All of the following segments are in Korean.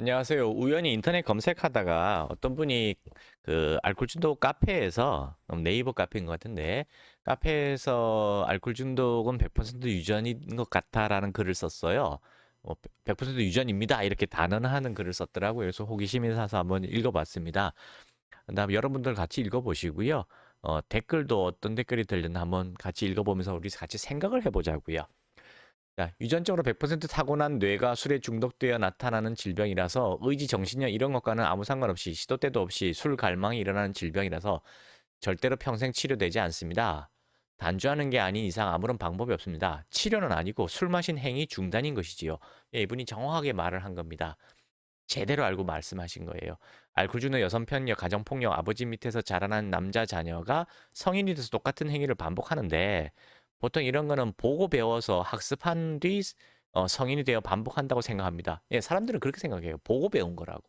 안녕하세요. 우연히 인터넷 검색하다가 어떤 분이 그 알코올 중독 카페에서 음, 네이버 카페인 것 같은데 카페에서 알코올 중독은 100% 유전인 것 같아라는 글을 썼어요. 뭐, 100% 유전입니다. 이렇게 단언하는 글을 썼더라고요. 그래서 호기심이 사서 한번 읽어봤습니다. 그다음에 여러분들 같이 읽어보시고요. 어, 댓글도 어떤 댓글이 들렸나 한번 같이 읽어보면서 우리 같이 생각을 해보자고요. 자, 유전적으로 100% 타고난 뇌가 술에 중독되어 나타나는 질병이라서 의지, 정신력 이런 것과는 아무 상관없이 시도 때도 없이 술 갈망이 일어나는 질병이라서 절대로 평생 치료되지 않습니다. 단주하는 게 아닌 이상 아무런 방법이 없습니다. 치료는 아니고 술 마신 행위 중단인 것이지요. 예, 이분이 정확하게 말을 한 겁니다. 제대로 알고 말씀하신 거예요. 알코올 중독 여성 편력, 가정 폭력, 아버지 밑에서 자라난 남자 자녀가 성인이 돼서 똑같은 행위를 반복하는데 보통 이런 거는 보고 배워서 학습한 뒤 어, 성인이 되어 반복한다고 생각합니다. 예, 사람들은 그렇게 생각해요. 보고 배운 거라고.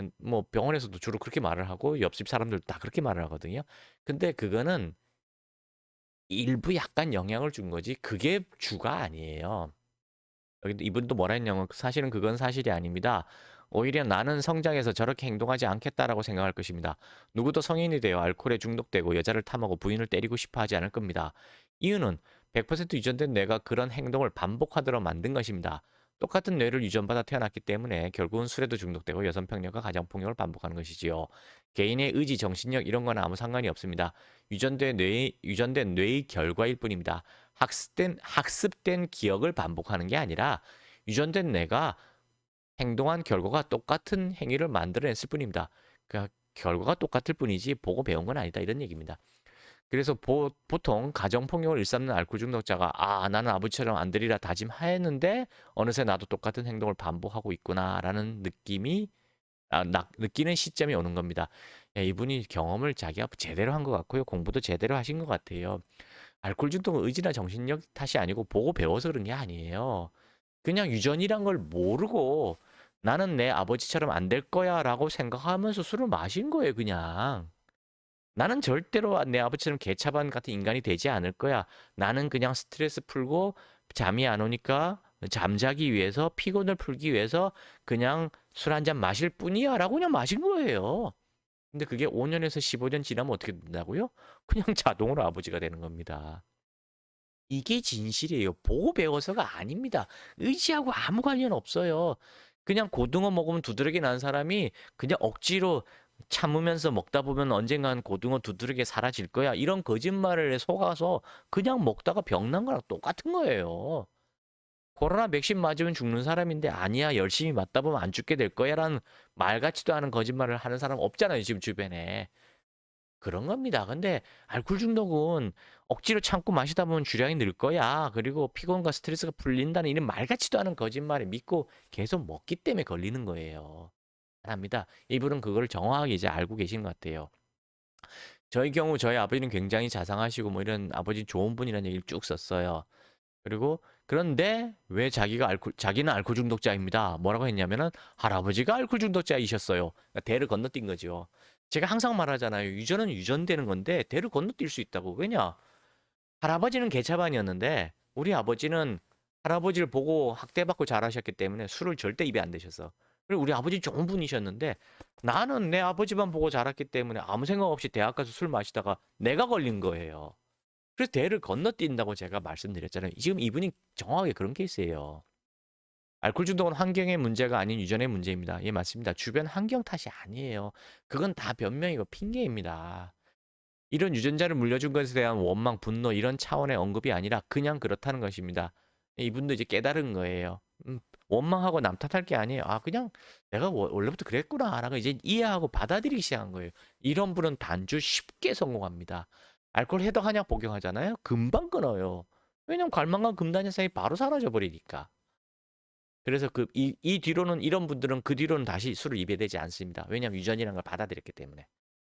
음, 뭐 병원에서도 주로 그렇게 말을 하고 옆집 사람들도 다 그렇게 말을 하거든요. 근데 그거는 일부 약간 영향을 준 거지 그게 주가 아니에요. 여기 이분도 뭐라 했냐면 사실은 그건 사실이 아닙니다. 오히려 나는 성장해서 저렇게 행동하지 않겠다라고 생각할 것입니다. 누구도 성인이 되어 알코올에 중독되고 여자를 탐하고 부인을 때리고 싶어 하지 않을 겁니다. 이유는 100% 유전된 뇌가 그런 행동을 반복하도록 만든 것입니다. 똑같은 뇌를 유전받아 태어났기 때문에 결국은 술에도 중독되고 여성폭력과 가정폭력을 반복하는 것이지요. 개인의 의지, 정신력 이런 건 아무 상관이 없습니다. 유전된 뇌 유전된 뇌의 결과일 뿐입니다. 학습된 학습된 기억을 반복하는 게 아니라 유전된 뇌가 행동한 결과가 똑같은 행위를 만들어냈을 뿐입니다. 그 결과가 똑같을 뿐이지 보고 배운 건 아니다 이런 얘기입니다. 그래서 보, 보통 가정폭력을 일삼는 알코올 중독자가 아 나는 아버지처럼 안 되리라 다짐하였는데 어느새 나도 똑같은 행동을 반복하고 있구나라는 느낌이 아, 나, 느끼는 시점이 오는 겁니다. 예, 이분이 경험을 자기가 제대로 한 것 같고요. 공부도 제대로 하신 것 같아요. 알코올 중독은 의지나 정신력 탓이 아니고 보고 배워서 그런 게 아니에요. 그냥 유전이란 걸 모르고 나는 내 아버지처럼 안 될 거야 라고 생각하면서 술을 마신 거예요, 그냥. 나는 절대로 내 아버지처럼 개차반 같은 인간이 되지 않을 거야. 나는 그냥 스트레스 풀고 잠이 안 오니까 잠자기 위해서 피곤을 풀기 위해서 그냥 술 한 잔 마실 뿐이야 라고 그냥 마신 거예요. 근데 그게 5년에서 15년 지나면 어떻게 된다고요? 그냥 자동으로 아버지가 되는 겁니다. 이게 진실이에요. 보고 배워서가 아닙니다. 의지하고 아무 관련 없어요. 그냥 고등어 먹으면 두드러기 난 사람이 그냥 억지로 참으면서 먹다 보면 언젠간 고등어 두드러기 사라질 거야. 이런 거짓말을 속아서 그냥 먹다가 병 난 거랑 똑같은 거예요. 코로나 백신 맞으면 죽는 사람인데 아니야 열심히 맞다 보면 안 죽게 될 거야라는 말 같지도 않은 거짓말을 하는 사람 없잖아요 지금 주변에 그런 겁니다. 근데 알코올 중독은 억지로 참고 마시다 보면 주량이 늘 거야. 그리고 피곤과 스트레스가 풀린다는 이런 말 같지도 않은 거짓말을 믿고 계속 먹기 때문에 걸리는 거예요. 합니다. 이분은 그걸 정확하게 이제 알고 계신 것 같아요. 저희 경우 저희 아버지는 굉장히 자상하시고 뭐 이런 아버지 좋은 분이라는 얘기를 쭉 썼어요. 그리고 그런데 왜 자기가 알코 자기는 알코올 중독자입니다. 뭐라고 했냐면은 할아버지가 알코올 중독자이셨어요. 그러니까 대를 건너뛴 거죠. 제가 항상 말하잖아요. 유전은 유전되는 건데 대를 건너뛸 수 있다고. 왜냐? 할아버지는 개차반이었는데 우리 아버지는 할아버지를 보고 학대받고 자라셨기 때문에 술을 절대 입에 안 대셔서. 그리고 우리 아버지 좋은 분이셨는데 나는 내 아버지만 보고 자랐기 때문에 아무 생각 없이 대학 가서 술 마시다가 내가 걸린 거예요. 그래서 대를 건너뛴다고 제가 말씀드렸잖아요. 지금 이분이 정확하게 그런 케이스예요. 알코올 중독은 환경의 문제가 아닌 유전의 문제입니다. 예, 맞습니다. 주변 환경 탓이 아니에요. 그건 다 변명이고 핑계입니다. 이런 유전자를 물려준 것에 대한 원망, 분노 이런 차원의 언급이 아니라 그냥 그렇다는 것입니다. 이분도 이제 깨달은 거예요. 음, 원망하고 남 탓할 게 아니에요. 아, 그냥 내가 워- 원래부터 그랬구나. 라고 이제 이해하고 받아들이기 시작한 거예요. 이런 분은 단주 쉽게 성공합니다. 알코올 해독 한약 복용하잖아요. 금방 끊어요. 왜냐면 갈망과 금단의 사이 바로 사라져 버리니까. 그래서 그 이 이 뒤로는 이런 분들은 그 뒤로는 다시 술을 입에 대지 않습니다. 왜냐면 유전이라는 걸 받아들였기 때문에.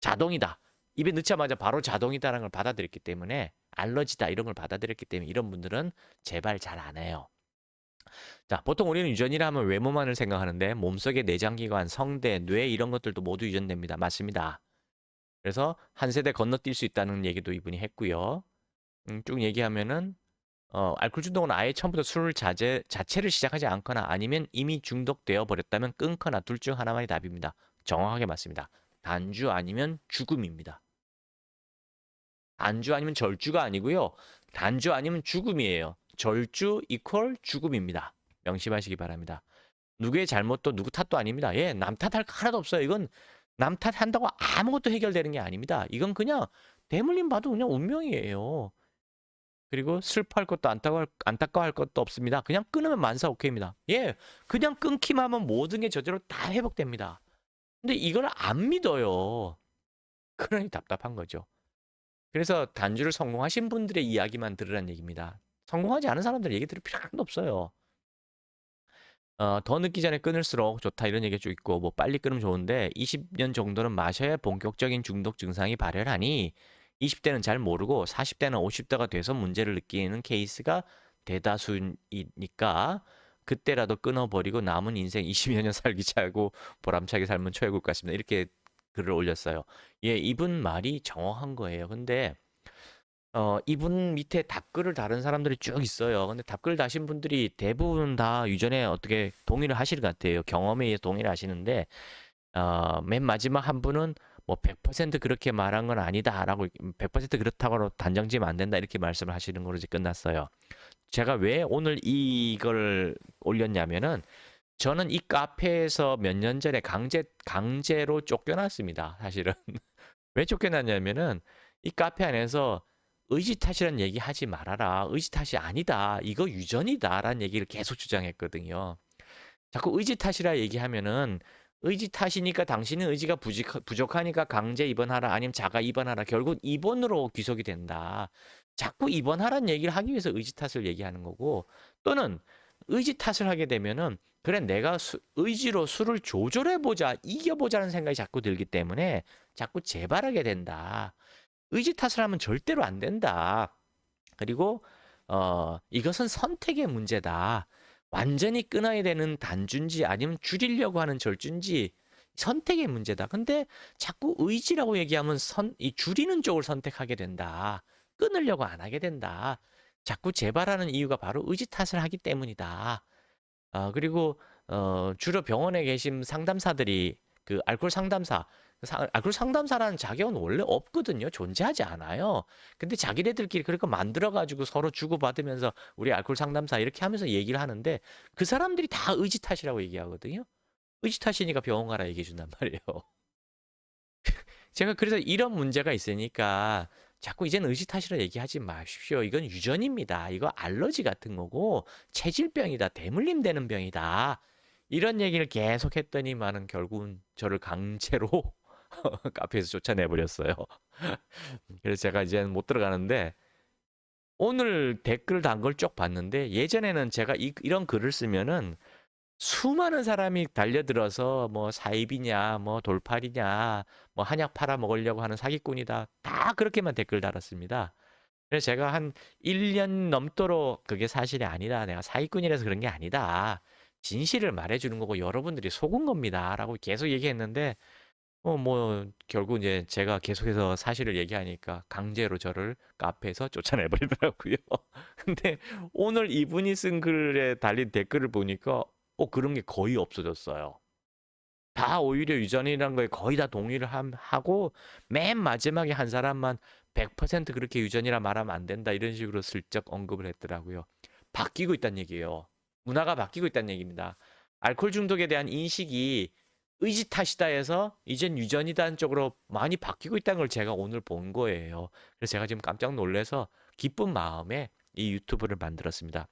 자동이다. 입에 넣자마자 바로 자동이다라는 걸 받아들였기 때문에 알러지다 이런 걸 받아들였기 때문에 이런 분들은 제발 잘 안 해요. 자, 보통 우리는 유전이라 하면 외모만을 생각하는데 몸속의 내장기관, 성대, 뇌 이런 것들도 모두 유전됩니다. 맞습니다. 그래서 한 세대 건너뛸 수 있다는 얘기도 이분이 했고요. 음, 쭉 얘기하면은 어, 알코올 중독은 아예 처음부터 술 자제, 자체를 시작하지 않거나 아니면 이미 중독되어 버렸다면 끊거나 둘 중 하나만이 답입니다. 정확하게 맞습니다. 단주 아니면 죽음입니다. 단주 아니면 절주가 아니고요. 단주 아니면 죽음이에요. 절주 이퀄 죽음입니다. 명심하시기 바랍니다. 누구의 잘못도 누구 탓도 아닙니다. 예, 남 탓할 거 하나도 없어요. 이건 남 탓한다고 아무것도 해결되는 게 아닙니다. 이건 그냥 대물림 봐도 그냥 운명이에요. 그리고 슬퍼할 것도 안타까워할, 안타까워할 것도 없습니다. 그냥 끊으면 만사 오케이입니다. 예, 그냥 끊기만 하면 모든 게 저절로 다 회복됩니다. 근데 이걸 안 믿어요. 그러니 답답한 거죠. 그래서 단주를 성공하신 분들의 이야기만 들으란 얘기입니다. 성공하지 않은 사람들 얘기 들을 필요 하나도 없어요. 어, 더 늦기 전에 끊을수록 좋다 이런 얘기가 쭉 있고 뭐 빨리 끊으면 좋은데 20년 정도는 마셔야 본격적인 중독 증상이 발현하니 20대는 잘 모르고 40대는 50대가 돼서 문제를 느끼는 케이스가 대다수니까 그때라도 끊어버리고 남은 인생 20여 년 살기 차고 보람차게 살면 최고일 것 같습니다. 이렇게 글을 올렸어요. 예, 이분 말이 정확한 거예요. 근데 어, 이분 밑에 답글을 다른 사람들이 쭉 있어요. 근데 답글 다신 분들이 대부분 다 유전에 어떻게 동의를 하실 것 같아요. 경험에 의해 동의를 하시는데, 어, 맨 마지막 한 분은 뭐 100% 그렇게 말한 건 아니다라고 100% 그렇다고 단정 지으면 안 된다 이렇게 말씀을 하시는 걸로 이제 끝났어요. 제가 왜 오늘 이걸 올렸냐면은 저는 이 카페에서 몇 년 전에 강제 강제로 쫓겨났습니다. 사실은 왜 쫓겨났냐면은 이 카페 안에서 의지 탓이란 얘기 하지 말아라. 의지 탓이 아니다. 이거 유전이다라는 얘기를 계속 주장했거든요. 자꾸 의지 탓이라 얘기하면은 의지 탓이니까 당신은 의지가 부족하니까 강제 입원하라 아니면 자가 입원하라 결국 입원으로 귀속이 된다. 자꾸 입원하라는 얘기를 하기 위해서 의지 탓을 얘기하는 거고 또는 의지 탓을 하게 되면은 그래 내가 수, 의지로 술을 조절해 보자 이겨 보자는 생각이 자꾸 들기 때문에 자꾸 재발하게 된다. 의지 탓을 하면 절대로 안 된다. 그리고 어, 이것은 선택의 문제다. 완전히 끊어야 되는 단준지 아니면 줄이려고 하는 절준지 선택의 문제다. 근데 자꾸 의지라고 얘기하면 선, 이 줄이는 쪽을 선택하게 된다. 끊으려고 안 하게 된다. 자꾸 재발하는 이유가 바로 의지 탓을 하기 때문이다. 어, 그리고 어, 주로 병원에 계신 상담사들이 그 알코올 상담사 상, 알코올 상담사라는 자격은 원래 없거든요. 존재하지 않아요. 근데 자기네들끼리 그렇게 만들어 가지고 서로 주고 받으면서 우리 알코올 상담사 이렇게 하면서 얘기를 하는데 그 사람들이 다 의지 탓이라고 얘기하거든요. 의지 탓이니까 병원 가라 얘기해 준단 말이에요. 제가 그래서 이런 문제가 있으니까 자꾸 이제는 의지 탓이라 얘기하지 마십시오. 이건 유전입니다. 이거 알러지 같은 거고 체질병이다. 대물림 되는 병이다. 이런 얘기를 계속 했더니만은 결국은 저를 강제로 카페에서 쫓아내버렸어요. 그래서 제가 이제는 못 들어가는데 오늘 댓글 단 걸 쭉 봤는데 예전에는 제가 이, 이런 글을 쓰면은 수많은 사람이 달려들어서 뭐 사입이냐 뭐 돌팔이냐 뭐 한약 팔아 먹으려고 하는 사기꾼이다 다 그렇게만 댓글 달았습니다. 그래서 제가 한 1년 넘도록 그게 사실이 아니다. 내가 사기꾼이라서 그런 게 아니다. 진실을 말해주는 거고 여러분들이 속은 겁니다. 라고 계속 얘기했는데 어, 뭐, 결국 이제 제가 계속해서 사실을 얘기하니까 강제로 저를 카페에서 쫓아내 버리더라고요. 근데 오늘 이분이 쓴 글에 달린 댓글을 보니까, 어, 그런 게 거의 없어졌어요. 다 오히려 유전이라는 거에 거의 다 동의를 함- 하고, 맨 마지막에 한 사람만 100% 그렇게 유전이라 말하면 안 된다, 이런 식으로 슬쩍 언급을 했더라고요. 바뀌고 있다는 얘기예요. 문화가 바뀌고 있다는 얘기입니다. 알코올 중독에 대한 인식이 의지 탓이다 해서 이젠 유전이다는 쪽으로 많이 바뀌고 있다는 걸 제가 오늘 본 거예요. 그래서 제가 지금 깜짝 놀래서 기쁜 마음에 이 유튜브를 만들었습니다.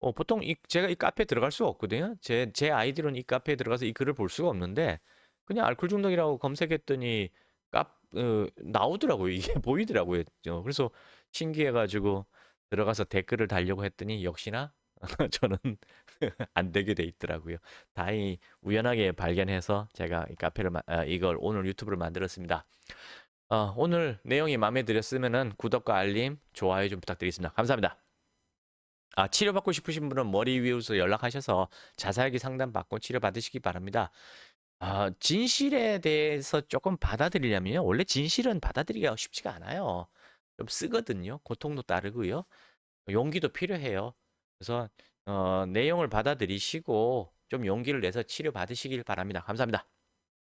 어, 보통 이, 제가 이 카페에 들어갈 수가 없거든요. 제, 제 아이디로는 이 카페에 들어가서 이 글을 볼 수가 없는데 그냥 알코올 중독이라고 검색했더니 카, 어, 나오더라고요. 이게 보이더라고요. 어, 그래서 신기해가지고 들어가서 댓글을 달려고 했더니 역시나 저는 안 되게 돼 있더라고요. 다행히 우연하게 발견해서 제가 이 카페를 마- 아, 이걸 오늘 유튜브를 만들었습니다. 어, 오늘 내용이 마음에 들었으면은 구독과 알림, 좋아요 좀 부탁드리겠습니다. 감사합니다. 아, 치료받고 싶으신 분은 머리 위우서 연락하셔서 자세하게 상담받고 치료받으시기 바랍니다. 아, 진실에 대해서 조금 받아들이려면 원래 진실은 받아들이기가 쉽지가 않아요. 좀 쓰거든요. 고통도 따르고요. 용기도 필요해요. 그래서 어, 내용을 받아들이시고 좀 용기를 내서 치료 받으시길 바랍니다. 감사합니다.